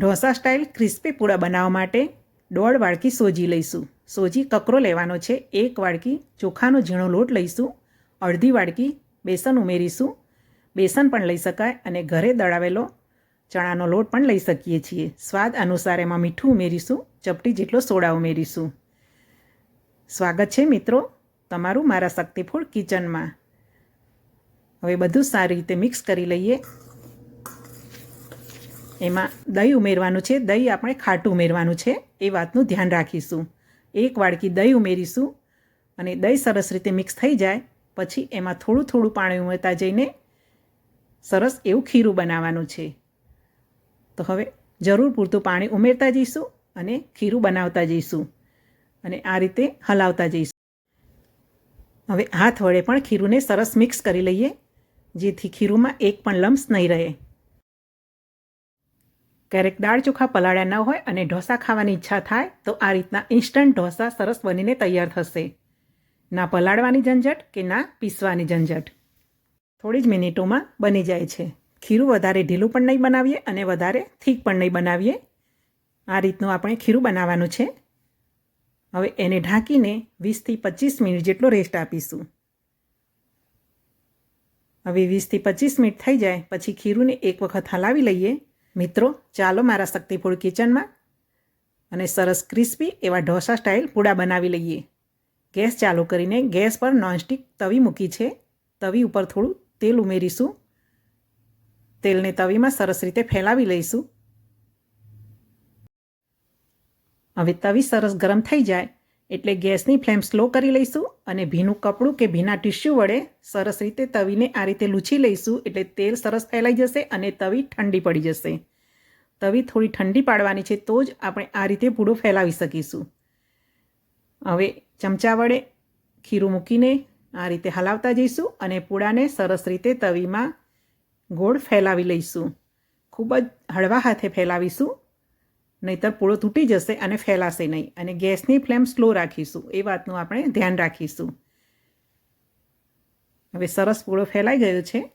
Dosa style crispy પૂડા બનાવવા માટે દોઢ વાડકી સોજી લઈશું. સોજી કકરો લેવાનો છે, એક વાડકી ચોખાનો ઝીણો લોટ લઈશું, અડધી વાડકી બેસન ઉમેરીશું. બેસન પણ લઈ શકાય અને ઘરે દળાવેલો ચણાનો લોટ પણ લઈ શકીએ છીએ. સ્વાદ અનુસાર એમાં મીઠું ઉમેરીશું, ચપટી જેટલો સોડા ઉમેરીશું. સ્વાગત છે મિત્રો તમારું મારા શક્તિફૂળ કિચનમાં. હવે બધું સારી રીતે મિક્સ કરી લઈએ. એમાં દહીં ઉમેરવાનું છે. દહીં આપણે ખાટું ઉમેરવાનું છે. એ વાતનું ધ્યાન રાખીશું. એક વાડકી દહીં ઉમેરીશું અને દહીં સરસ રીતે મિક્સ થઈ જાય. પછી એમાં થોડું થોડું પાણી ઉમેરતા જઈને સરસ એવું ખીરું બનાવવાનું છે. તો હવે જરૂર પૂરતું પાણી ઉમેરતા જઈશું અને ખીરું બનાવતા જઈશું અને આ રીતે હલાવતા જઈશું. હવે હાથ વડે પણ ખીરુંને સરસ મિક્સ કરી લઈએ, જેથી ખીરુંમાં એક પણ લમ્સ નહીં રહે. ક્યારેક દાળ ચોખા પલાળ્યા ન હોય અને ઢોસા ખાવાની ઈચ્છા થાય, તો આ રીતના ઇન્સ્ટન્ટ ઢોસા સરસ બનીને તૈયાર થશે. ના પલાળવાની ઝંઝટ કે ના પીસવાની ઝંઝટ. થોડી જ મિનિટોમાં બની જાય છે. ખીરું વધારે ઢીલું પણ નહીં બનાવીએ અને વધારે થીક પણ નહીં બનાવીએ. આ રીતનું આપણે ખીરું બનાવવાનું છે. હવે એને ઢાંકીને વીસથી પચીસ મિનિટ જેટલો રેસ્ટ આપીશું. હવે વીસથી પચીસ મિનિટ થઈ જાય, પછી ખીરુંને એક વખત હલાવી લઈએ. મિત્રો, ચાલો મારા શક્તિફૂળ કિચનમાં અને સરસ ક્રિસ્પી એવા ઢોસા સ્ટાઇલ પૂડા બનાવી લઈએ. ગેસ ચાલુ કરીને ગેસ પર નોનસ્ટિક તવી મૂકી છે. તવી ઉપર થોડું તેલ ઉમેરીશું. તેલને તવીમાં સરસ રીતે ફેલાવી લઈશું. હવે તવી સરસ ગરમ થઈ જાય. એટલે ગેસની ફ્લેમ સ્લો કરી લઈશું અને ભીનું કપડું કે ભીના ટીશ્યુ વડે સરસ રીતે તવીને આ રીતે લૂછી લઈશું એટલે તેલ સરસ ફેલાઈ જશે અને તવી ઠંડી પડી જશે. તવી થોડી ઠંડી પાડવાની છે તો જ આપણે આ રીતે પૂડો ફેલાવી શકીશું. હવે ચમચા વડે ખીરું મૂકીને આ રીતે હલાવતા જઈશું અને પૂડાને સરસ રીતે તવીમાં ગોળ ફેલાવી લઈશું. ખૂબ જ હળવા હાથે ફેલાવીશું. નહીતર પૂળો તૂટી જશે અને ફેલાશે નહીં. અને ગેસની ફ્લેમ સ્લો રાખીશું. એ વાતનું આપણે ધ્યાન રાખીશું. હવે સરસ પૂળો ફેલાઈ ગયો છે.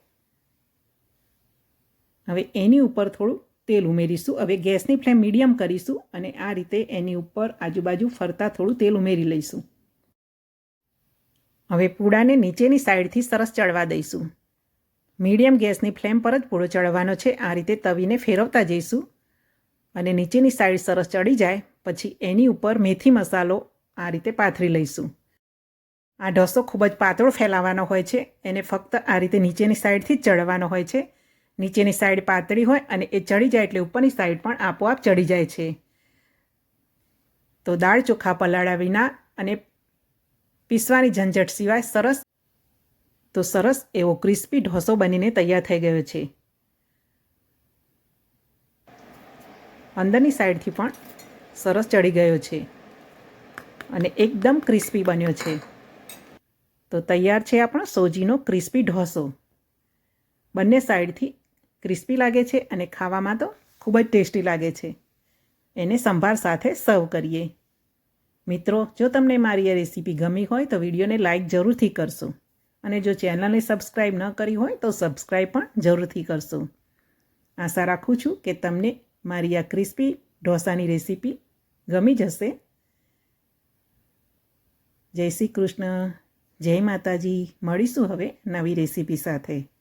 હવે એની ઉપર થોડું તેલ ઉમેરીશું. હવે ગેસની ફ્લેમ મીડિયમ કરીશું અને આ રીતે એની ઉપર આજુબાજુ ફરતા થોડું તેલ ઉમેરી લઈશું. હવે પૂડાને નીચેની સાઈડથી સરસ ચડવા દઈશું. મીડિયમ ગેસની ફ્લેમ પર જ પૂળો ચડવાનો છે. આ રીતે તવીને ફેરવતા જઈશું. અને નીચેની સાઈડ સરસ ચડી જાય, પછી એની ઉપર મેથી મસાલો આ રીતે પાથરી લઈશું. આ ઢોસો ખૂબ જ પાતળો ફેલાવાનો હોય છે, એને ફક્ત આ રીતે નીચેની સાઈડથી જ ચડવાનો હોય છે. નીચેની સાઈડ પાતળી હોય અને એ ચડી જાય એટલે ઉપરની સાઈડ પણ આપોઆપ ચડી જાય છે. તો દાળ ચોખા પલાળ્યા વિના અને પીસવાની ઝંઝટ સિવાય સરસ, તો સરસ એવો ક્રિસ્પી ઢોસો બનીને તૈયાર થઈ ગયો છે. અંદરની સાઈડથી પણ સરસ ચડી ગયો છે અને એકદમ ક્રિસ્પી બન્યો છે. તો તૈયાર છે આપણો સોજીનો ક્રિસ્પી ઢોસો. બંને સાઈડથી ક્રિસ્પી લાગે છે અને ખાવામાં તો ખૂબ જ ટેસ્ટી લાગે છે. એને સંભાર સાથે સર્વ કરીએ. મિત્રો, જો તમને મારી આ રેસીપી ગમી હોય તો વિડીયોને લાઇક જરૂરથી કરશો અને જો ચેનલને સબસ્ક્રાઈબ ન કરી હોય તો સબસ્ક્રાઈબ પણ જરૂરથી કરશો. આશા રાખું છું કે તમને મારી આ ક્રિસ્પી ઢોસાની રેસીપી ગમી જશે. જય શ્રી કૃષ્ણ. જય માતાજી. મળીશું હવે નવી રેસીપી સાથે.